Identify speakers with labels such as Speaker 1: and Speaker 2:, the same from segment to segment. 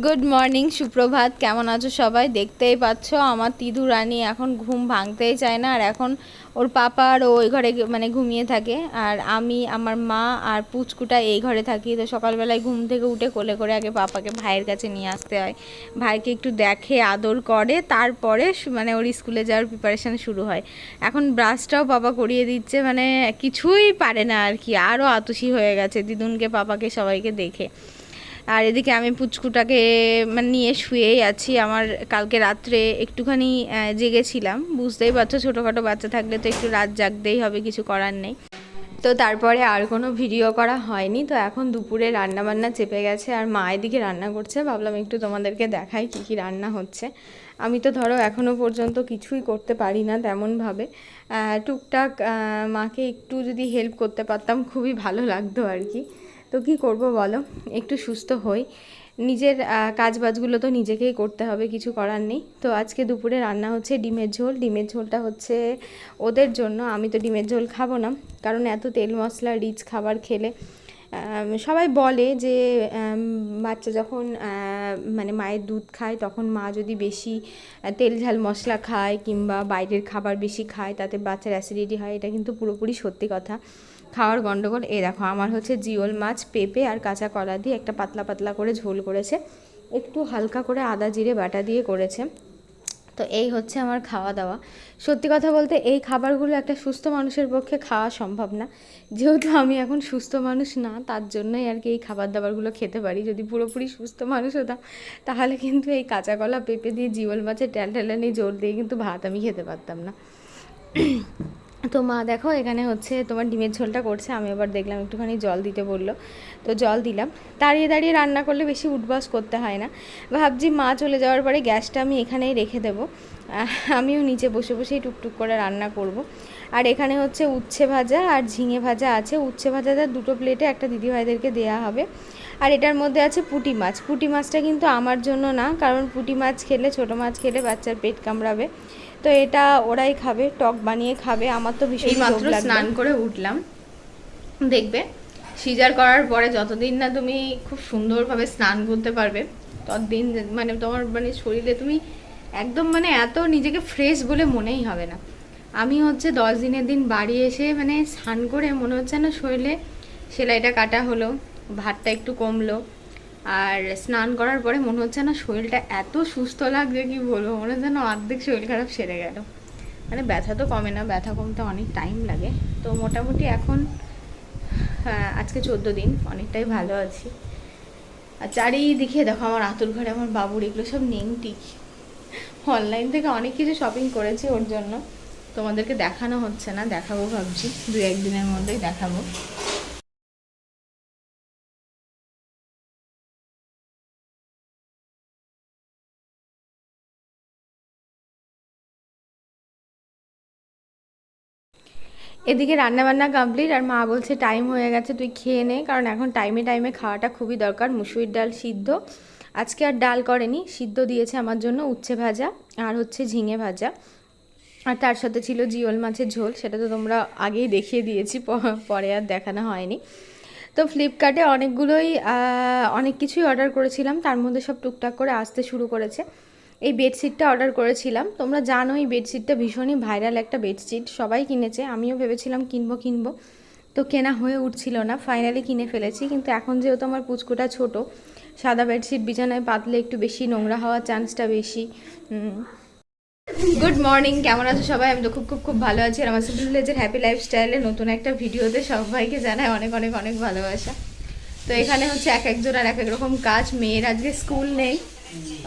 Speaker 1: Good morning সুপ্রভাত। কেমন আছো সবাই? দেখতেই পাচ্ছ, আমার তিদু রানী এখন ঘুম ভাঙতেই চায় না, আর এখন ওর পাপা আর ওই ঘরে মানে ঘুমিয়ে থাকে। আর আমি, আমার মা আর পুচকুটা এই ঘরে থাকি, তো সকালবেলায় ঘুম থেকে উঠে কোলে করে আগে পাপাকে ভাইয়ের কাছে নিয়ে আসতে হয়। ভাইকে একটু দেখে, আদর করে, তারপরে মানে ওর স্কুলে যাওয়ার প্রিপারেশান শুরু হয়। এখন ব্রাশটাও পাপা করিয়ে দিচ্ছে মানে কিছুই পারে না আর কি, আরও আতুষি হয়ে গেছে। দিদুনকে, পাপাকে সবাইকে দেখে। আর এদিকে আমি পুচকুটাকে মানে নিয়ে শুয়েই আছি। আমার কালকে রাত্রে একটুখানি জেগেছিলাম। বুঝতেই পারছ, ছোটোখাটো বাচ্চা থাকলে তো একটু রাত জাগতেই হবে, কিছু করার নেই। তো তারপরে আর কোনো ভিডিও করা হয়নি। তো এখন দুপুরে রান্না বান্না চেপে গেছে আর মা এদিকে রান্না করছে। ভাবলাম একটু তোমাদেরকে দেখাই কী কী রান্না হচ্ছে। আমি তো ধরো এখনও পর্যন্ত কিছুই করতে পারি না তেমনভাবে। টুকটাক মাকে একটু যদি হেল্প করতে পারতাম, খুবই ভালো লাগতো আর কি। তো কি করব বলো? একটু সুস্থ হই। নিজের কাজবাজগুলো তো নিজেকেই করতে হবে, কিছু করার নেই। তো আজকে দুপুরে রান্না হচ্ছে ডিমের ঝোল। ডিমের ঝোলটা হচ্ছে ওদের জন্য। আমি তো ডিমের ঝোল খাব না, কারণ এত তেল মশলা, রিচ খাবার খেলে সবাই বলে যে বাচ্চা যখন মানে মায়ের দুধ খায়, তখন মা যদি বেশি তেল ঝাল মশলা খায় কিংবা বাইরের খাবার বেশি খায়, তাতে বাচ্চার অ্যাসিডিটি হয়, এটা কিন্তু পুরোপুরি সত্যি কথা। খাওয়ার গন্ডগোল। এই দেখো, আমার হচ্ছে জিওল মাছ, পেঁপে আর কাঁচা কলা দিয়ে একটা পাতলা পাতলা করে ঝোল করেছে। একটু হালকা করে আদা জিরে বাটা দিয়ে করেছে। তো এই হচ্ছে আমার খাওয়া দাওয়া। সত্যি কথা বলতে, এই খাবারগুলো একটা সুস্থ মানুষের পক্ষে খাওয়া সম্ভব না। যেহেতু আমি এখন সুস্থ মানুষ না, তার জন্যই আর কি এই খাবার দাবারগুলো খেতে পারি। যদি পুরোপুরি সুস্থ মানুষ হতাম, তাহলে কিন্তু এই কাঁচা কলা, পেঁপে দিয়ে জিওল মাছের ট্যাল ঠেলানি জোর দিয়ে কিন্তু ভাত আমি খেতে পারতাম না। তো মা, দেখো এখানে হচ্ছে তোমার ডিমের ঝোলটা করছে, আমি আবার দেখলাম একটুখানি জল দিতে বলল, তো জল দিলাম। দাঁড়িয়ে দাঁড়িয়ে রান্না করলে বেশি উঠবাস করতে হয় না। ভাবছি মা চলে যাওয়ার পরে গ্যাসটা আমি এখানেই রেখে দেবো। আমিও নিচে বসে বসেই টুকটুক করে রান্না করব। আর এখানে হচ্ছে উচ্ছে ভাজা আর ঝিঙে ভাজা আছে। উচ্ছে ভাজাটা দুটো প্লেটে একটা দিদিভাইদেরকে দেওয়া হবে। আর এটার মধ্যে আছে পুঁটি মাছ। পুটি মাছটা কিন্তু আমার জন্য না, কারণ পুটি মাছ খেলে, ছোটো মাছ খেলে বাচ্চার পেট কামড়াবে। তো এটা ওরাই খাবে টক বানিয়ে খাবে আমার তো ভীষণ মাত্র স্নান করে উঠলাম। দেখবে সিজার করার পরে যতদিন না তুমি খুব সুন্দরভাবে স্নান করতে পারবে ততদিন মানে তোমার মানে শরীরে তুমি একদম মানে এত নিজেকে ফ্রেশ বলে মনেই হবে না। আমি হচ্ছে দশ দিনের দিন বাড়ি এসে মানে স্নান করে মনে হচ্ছে না শরীরে সেলাইটা কাটা হলো ভাতটা একটু কমলো আর স্নান করার পরে মনে হচ্ছে না শরীরটা এত সুস্থ লাগছে, কি বলব? মনে হচ্ছে না অর্ধেক শরীর খারাপ সেরে গেল। মানে ব্যথা তো কমে না, ব্যথা কমতে অনেক টাইম লাগে। তো মোটামুটি এখন আজকে চোদ্দ দিন, অনেকটাই ভালো আছি। আর চারিদিকে দেখো আমার আতুর ঘরে, আমার বাবুর, এগুলো সব নেংটি। অনলাইন থেকে অনেক কিছু শপিং করেছি ওর জন্য। তোমাদেরকে দেখানো হচ্ছে না, দেখাবো ভাবছি। দু একদিনের মধ্যেই দেখাবো। এদিকে রান্নাবান্না কমপ্লিট আর মা বলছে টাইম হয়ে গেছে, তুই খেয়ে নে। কারণ এখন টাইমে টাইমে খাওয়াটা খুবই দরকার। মুসুরির ডাল সিদ্ধ। আজকে আর ডাল করেনি, সিদ্ধ দিয়েছে আমার জন্য উচ্ছে ভাজা আর হচ্ছে ঝিঙে ভাজা। আর তার সাথে ছিল জিওল মাছের ঝোল, সেটা তো তোমরা আগেই দেখিয়ে দিয়েছি পরে আর দেখানো হয়নি। তো ফ্লিপকার্টে অনেকগুলোই অনেক কিছুই অর্ডার করেছিলাম। তার মধ্যে সব টুকটাক করে আসতে শুরু করেছে। এই বেডশিটটা অর্ডার করেছিলাম। তোমরা জানো এই বেডশিটটা ভীষণই ভাইরাল একটা বেডশিট সবাই কিনেছে, আমিও ভেবেছিলাম কিনবো কিনবো। তো কেনা হয়ে উঠছিল না ফাইনালি কিনে ফেলেছি। কিন্তু এখন যেহেতু আমার পুচকুটা ছোট, সাদা বেডশিট বিছানায় পাতলে একটু বেশি নোংরা হওয়ার চান্সটা বেশি। গুড মর্নিং কেমন আছো সবাই? আমি তো খুব খুব খুব ভালো আছি। আর আমার সিম্পল ভিলেজের হ্যাপি লাইফস্টাইলে নতুন একটা ভিডিওতে সবাইকে জানায় অনেক অনেক অনেক ভালোবাসা। তো এখানে হচ্ছে এক একজন আর এক এক রকম কাজ। মেয়ের আজকে স্কুল নেই।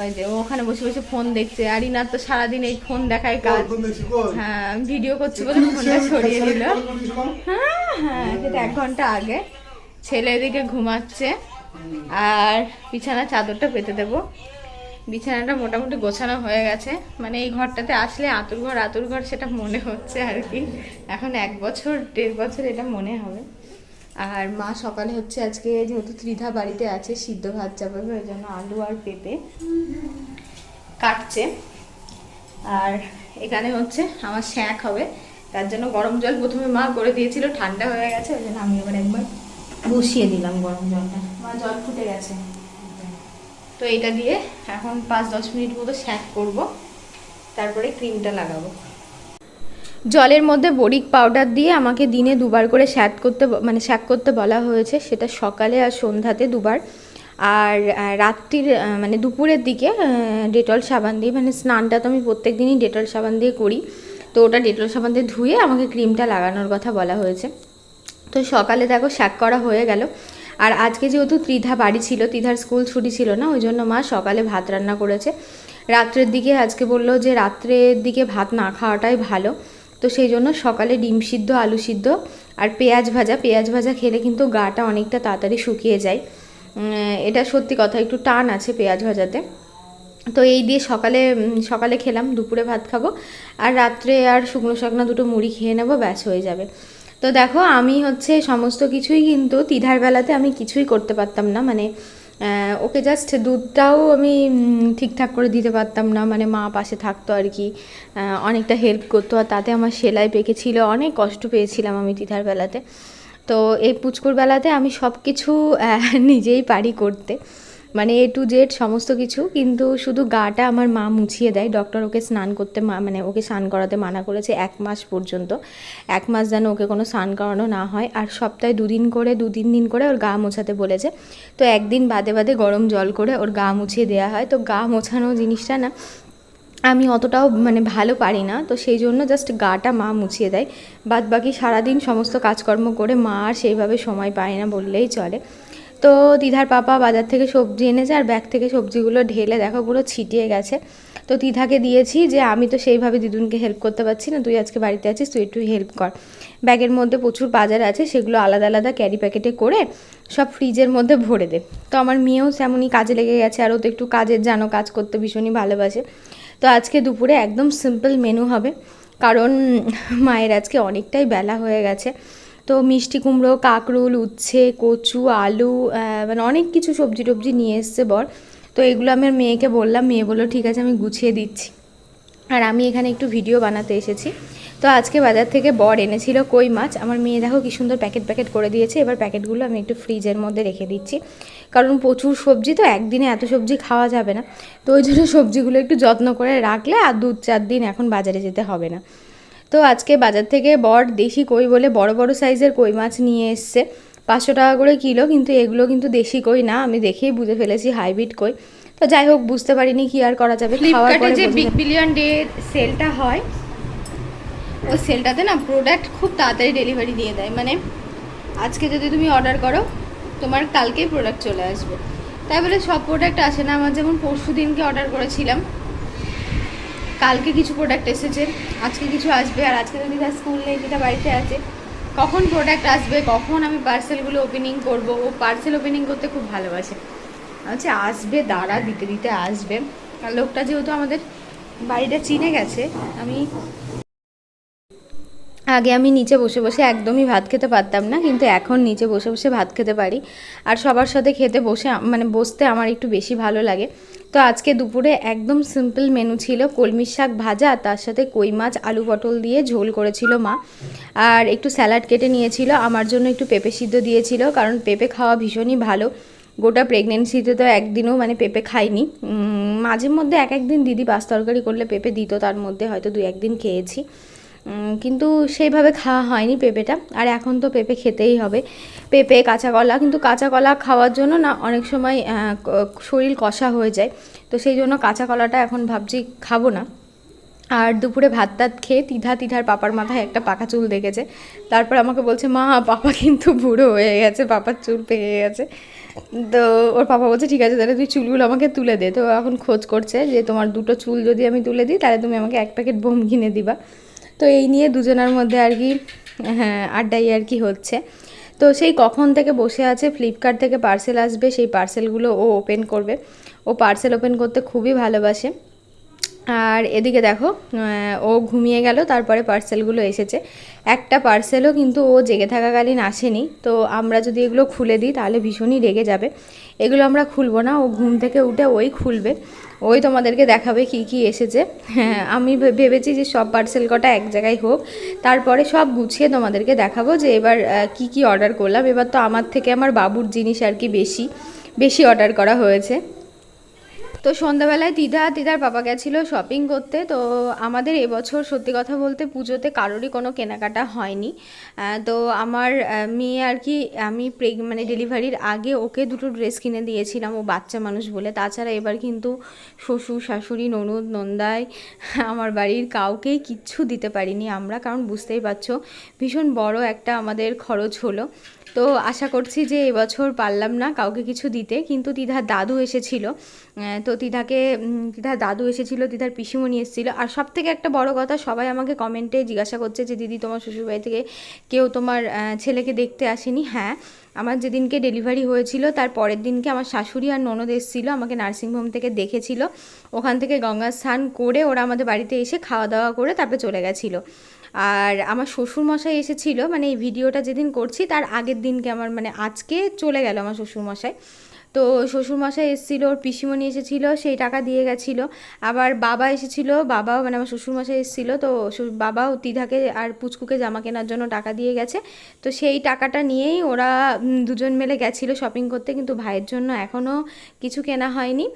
Speaker 1: ওই যে ওখানে বসে বসে ফোন দেখছে। আর ইনার তো সারাদিন এই ফোন দেখায় কাজ। হ্যাঁ ভিডিও করছি বলে ফোনটা ছড়িয়ে দিল। হ্যাঁ হ্যাঁ সেটা এক ঘণ্টা আগে। ছেলে এদিকে ঘুমাচ্ছে। আর বিছানা চাদরটা পেতে দেবো। বিছানাটা মোটামুটি গোছানো হয়ে গেছে। মানে এই ঘরটাতে আসলে আতুর ঘর আতুর ঘর সেটা মনে হচ্ছে আর কি। এখন এক বছর দেড় বছর এটা মনে হবে। আর মা সকালে হচ্ছে আজকে যেহেতু ত্রিধা বাড়িতে আছে, সিদ্ধ ভাত চাপাবে ওই জন্য আলু আর পেঁপে কাটছে। আর এখানে হচ্ছে আমার শ্যাঁক হবে, তার জন্য গরম জল প্রথমে মা করে দিয়েছিল, ঠান্ডা হয়ে গেছে, ওই জন্য আমি এবার একবার বসিয়ে দিলাম গরম জলটা। মা জল ফুটে গেছে। তো এটা দিয়ে এখন পাঁচ দশ মিনিট মতো শ্যাক করব, তারপরে ক্রিমটা লাগাবো। জলের মধ্যে বরিক পাউডার দিয়ে আমাকে দিনে দুবার করে শ্যাক করতে মানে শ্যাক করতে বলা হয়েছে, সেটা সকালে আর সন্ধ্যাতে দুবার। আর রাত্রির মানে দুপুরের দিকে ডেটল সাবান দিয়ে মানে স্নানটা তো আমি প্রত্যেক দিনই ডেটল সাবান দিয়ে করি। তো ওটা ডেটল সাবান দিয়ে ধুয়ে আমাকে ক্রিমটা লাগানোর কথা বলা হয়েছে। তো সকালে দেখো শাক করা হয়ে গেল। আর আজকে যেহেতু ত্রিধা বাড়ি ছিল, ত্রিধার স্কুল ছুটি ছিল না, ওই জন্য মা সকালে ভাত রান্না করেছে। রাত্রের দিকে আজকে বলল যে রাত্রের দিকে ভাত না খাওয়াটাই ভালো। তো সেই জন্য সকালে ডিম সিদ্ধ, আলু সিদ্ধ আর পেঁয়াজ ভাজা। পেঁয়াজ ভাজা খেলে কিন্তু গাটা অনেকটা তাড়াতাড়ি শুকিয়ে যায়। এটা সত্যি কথা, একটু টান আছে পেঁয়াজ ভাজাতে। তো এই দিয়ে সকালে সকালে খেলাম, দুপুরে ভাত খাব আর রাত্রে আর শুকনো শাকনা দুটো মুড়ি খেয়ে নেব, ব্যাস হয়ে যাবে। তো দেখো, আমি হচ্ছে সমস্ত কিছুই কিন্তু তিধার বেলাতে আমি কিছুই করতে পারতাম না। মানে ওকে জাস্ট দুধটাও আমি ঠিকঠাক করে দিতে পারতাম না। মানে মা পাশে থাকতো আর কি। অনেকটা হেল্প করতো আর তাতে আমার সেলাই পেকেছিল। অনেক কষ্ট পেয়েছিলাম আমি তিথার বেলাতে। তো এই পুচকুর বেলাতে আমি সব কিছু নিজেই পারি করতে। মানে এ টু জেড সমস্ত কিছু, কিন্তু শুধু গাটা আমার মা মুছিয়ে দেয়। ডক্টর ওকে স্নান করতে মানে ওকে স্নান করাতে মানা করেছে এক মাস পর্যন্ত। এক মাস যেন ওকে কোনো স্নান করানো না হয়। আর সপ্তাহে দুদিন করে দু তিন দিন করে ওর গা মোছাতে বলেছে। তো একদিন বাদে বাদে গরম জল করে ওর গা মুছিয়ে দেওয়া হয়। তো গা মোছানো জিনিসটা না, আমি অতটাও মানে ভালো পারি না। তো সেই জন্য জাস্ট গাটা মা মুছিয়ে দেয়। বাদ বাকি সারাদিন সমস্ত কাজকর্ম করে মা আর সেইভাবে সময় পায় না বললেই চলে। তো দিধার পাপা বাজার থেকে সবজি এনেছে আর ব্যাগ থেকে সবজিগুলো ঢেলে দেখো পুরো ছিটিয়ে গেছে। তো দিধাকে দিয়েছি যে আমি তো সেইভাবে দিদুনকে হেল্প করতে পারছি না, তুই আজকে বাড়িতে আছিস, তুই একটু হেল্প কর। ব্যাগের মধ্যে প্রচুর বাজার আছে, সেগুলো আলাদা আলাদা ক্যারি প্যাকেটে করে সব ফ্রিজের মধ্যে ভরে দে। তো আমার মেয়েও তেমনই কাজে লেগে গেছে আর ও তো একটু কাজের জানো, কাজ করতে ভীষণই ভালোবাসে। তো আজকে দুপুরে একদম সিম্পল মেনু হবে, কারণ মায়ের আজকে অনেকটাই বেলা হয়ে গেছে। তো মিষ্টি কুমড়ো, কাকরুল, উচ্ছে, কচু, আলু মানে অনেক কিছু সবজি টবজি নিয়ে এসছে বর। তো এগুলো আমার মেয়েকে বললাম, মেয়ে বলল, ঠিক আছে, আমি গুছিয়ে দিচ্ছি। আর আমি এখানে একটু ভিডিও বানাতে এসেছি। তো আজকে বাজার থেকে বর এনেছিল কই মাছ। আমার মেয়ে দেখো কি সুন্দর প্যাকেট প্যাকেট করে দিয়েছে। এবার প্যাকেটগুলো আমি একটু ফ্রিজের মধ্যে রেখে দিচ্ছি। কারণ প্রচুর সবজি তো, একদিনে এত সবজি খাওয়া যাবে না। তো ওই জন্য সবজিগুলো একটু যত্ন করে রাখলে আর দু চার দিন এখন বাজারে যেতে হবে না। তো আজকে বাজার থেকে বর দেশি কই বলে বড় বড় সাইজের কই মাছ নিয়ে এসছে। পাঁচশো টাকা করে কিলো কিন্তু এগুলো কিন্তু দেশি কই না আমি দেখেই বুঝে ফেলেছি হাইব্রিড কই। তো যাই হোক বুঝতে পারিনি কি আর করা যাবে খাওয়ার পরে যে বিগ বিলিয়ন ডে সেলটা হয় ওই সেলটাতে না প্রোডাক্ট খুব তাড়াতাড়ি ডেলিভারি দিয়ে দেয়। মানে আজকে যদি তুমি অর্ডার করো তোমার কালকেই প্রোডাক্ট চলে আসবে। তাই বলে সব প্রোডাক্ট আসে না আমার যেমন পরশু দিনকে অর্ডার করেছিলাম কালকে কিছু প্রোডাক্ট এসেছে, আজকে কিছু আসবে, আর আজকে যদি তার স্কুল নেই যেটা বাড়িতে আছে। কখন প্রোডাক্ট আসবে, কখন আমি পার্সেলগুলো ওপেনিং করব? ও পার্সেল ওপেনিং করতে খুব ভালোবাসে। আচ্ছা আসবে, দাঁড়া, দিতে দিতে আসবে। আর লোকটা যেহেতু আমাদের বাড়িটা চিনে গেছে, আমি আগে আমি নিচে বসে বসে একদমই ভাত খেতে পারতাম না, কিন্তু এখন নিচে বসে বসে ভাত খেতে পারি। আর সবার সাথে খেতে বসে মানে বসতে আমার একটু বেশি ভালো লাগে। তো আজকে দুপুরে একদম সিম্পল মেনু ছিল কলমির শাক ভাজা, তার সাথে কই মাছ, আলু পটল দিয়ে ঝোল করেছিল মা। আর একটু স্যালাড কেটে নিয়েছিল, আমার জন্য একটু পেঁপে সিদ্ধ দিয়েছিল, কারণ পেঁপে খাওয়া ভীষণই ভালো। গোটা প্রেগনেন্সিতে তো একদিনও মানে পেঁপে খাইনি। মাঝে মধ্যে এক একদিন দিদি পাঁচ তরকারি করলে পেঁপে দিত, তার মধ্যে হয়তো দু একদিন খেয়েছি। কিন্তু সেইভাবে খাওয়া হয়নি পেঁপেটা। আর এখন তো পেঁপে খেতেই হবে। পেঁপে কাঁচা কলা কিন্তু কাঁচা কলা খাওয়ার জন্য না অনেক সময় শরীর কষা হয়ে যায়। তো সেই জন্য কাঁচা কলাটা এখন ভাবছি খাব না। আর দুপুরে ভাত টাত খেয়ে তিধা তিধার পাপার মাথায় একটা পাকা চুল দেখেছে। তারপর আমাকে বলছে, মা, পাপা কিন্তু বুড়ো হয়ে গেছে, পাপার চুল পেকে গেছে। তো ওর পাপা বলছে, ঠিক আছে, তাহলে তুই চুলগুলো আমাকে তুলে দে। তো এখন খোঁজ করছে যে, তোমার দুটো চুল যদি আমি তুলে দিই, তাহলে তুমি আমাকে এক প্যাকেট বোম কিনে দিবা। তো এই নিয়ে দুজনের মধ্যে আর কি হ্যাঁ আড্ডাই আর কি হচ্ছে। তো সেই কখন থেকে বসে আছে ফ্লিপকার্ট থেকে পার্সেল আসবে, সেই পার্সেলগুলো ও ওপেন করবে। ও পার্সেল ওপেন করতে খুবই ভালোবাসে। আর এদিকে দেখো ও ঘুমিয়ে গেল, তারপরে পার্সেলগুলো এসেছে। একটা পার্সেলও কিন্তু ও জেগে থাকাকালীন আসেনি, তো আমরা যদি এগুলো খুলে দিই, তাহলে ভীষণই রেগে যাবে। এগুলো আমরা খুলবো না, ও ঘুম থেকে উঠে ওই খুলবে। ওই তোমাদেরকে দেখাবে কি কি এসেছে। হ্যাঁ আমি ভেবেছি যে সব পার্সেল কটা এক জায়গায় হোক। তারপরে সব গুছিয়ে তোমাদেরকে দেখাবো যে এবার কি কি অর্ডার করলাম। এবার তো আমার থেকে আমার বাবুর জিনিস আর কি বেশি বেশি অর্ডার করা হয়েছে। তো সন্ধ্যাবেলায় দিদা, দিদার বাবা গেছিল শপিং করতে। তো আমাদের এবছর সত্যি কথা বলতে পুজোতে কারোরই কোনো কেনাকাটা হয়নি। তো আমার মেয়ে আর কি, আমি প্রেগ মানে ডেলিভারির আগে ওকে দুটো ড্রেস কিনে দিয়েছিলাম, ও বাচ্চা মানুষ বলে। তাছাড়া এবার কিন্তু শ্বশুর, শাশুড়ি, ননদ নন্দায় আমার বাড়ির কাউকেই কিচ্ছু দিতে পারিনি আমরা, কারণ বুঝতেই পারছ, ভীষণ বড় একটা আমাদের খরচ হলো। তো আশা করছি যে এবছর পারলাম না কাউকে কিছু দিতে, কিন্তু দিদার দাদু এসেছিল। তো দিদাকে উম, দিদার দাদু এসেছিল দিদার পিসিমণি এসেছিল। আর সব থেকে একটা বড় কথা সবাই আমাকে কমেন্টে জিজ্ঞাসা করছে যে দিদি তোমার শ্বশুরবাড়ি থেকে কেউ তোমার ছেলেকে দেখতে আসেনি? হ্যাঁ আমার যেদিনকে ডেলিভারি হয়েছিল তার পরের দিনকে আমার শাশুড়ি আর ননদ এসেছিল আমাকে নার্সিংহোম থেকে দেখেছিল। ওখান থেকে গঙ্গা স্নান করে ওরা আমাদের বাড়িতে এসে খাওয়া দাওয়া করে তারপরে চলে গেছিল। আর আমার শ্বশুর মশাই এসেছিল মানে এই ভিডিওটা যেদিন করছি তার আগের দিনকে আমার মানে আজকে চলে গেল আমার শ্বশুর মশাই তো শ্বশুরমশাই এসেছিল, ওর পিসিমণি এসেছিল, সেই টাকা দিয়ে গেছিল। আবার বাবা এসেছিল, বাবাও মানে আমার শ্বশুরমশাই এসেছিল, তো বাবাও তিধাকে আর পুচকুকে জামা কেনার জন্য টাকা দিয়ে গেছে। তো সেই টাকাটা নিয়েই ওরা দুজন মিলে গেছিল শপিং করতে, কিন্তু ভাইয়ের জন্য এখনও কিছু কেনা হয়নি।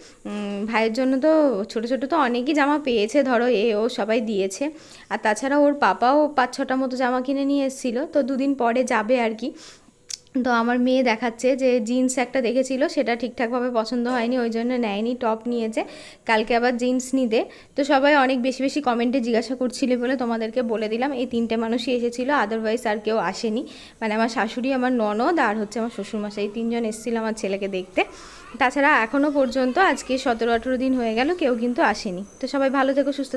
Speaker 1: ভাইয়ের জন্য তো ছোট ছোট তো অনেকই জামা পেয়েছে, ধরো এ, ও সবাই দিয়েছে। আর তাছাড়া ওর পাপাও পাঁচ ছটা মতো জামা কিনে নিয়ে এসেছিল, তো দুদিন পরে যাবে আর কি। তো আমার মেয়ে দেখাচ্ছে যে জিন্স একটা দেখেছিল, সেটা ঠিকঠাকভাবে পছন্দ হয়নি, ওই জন্য নেয়নি টপ নিয়েছে। কালকে আবার জিন্স নিতে তো সবাই অনেক বেশি বেশি কমেন্টে জিজ্ঞাসা করছিলে বলে তোমাদেরকে বলে দিলাম। এই তিনটে মানুষই এসেছিল আদারওয়াইজ আর কেউ আসেনি। মানে আমার শাশুড়ি, আমার ননদ আর হচ্ছে আমার শ্বশুরমশাই, এই তিনজন এসেছিল আমার ছেলেকে দেখতে। তাছাড়া এখনও পর্যন্ত, আজকে সতেরো আঠেরো দিন হয়ে গেল, কেউ কিন্তু আসেনি। তো সবাই ভালো থেকো, সুস্থ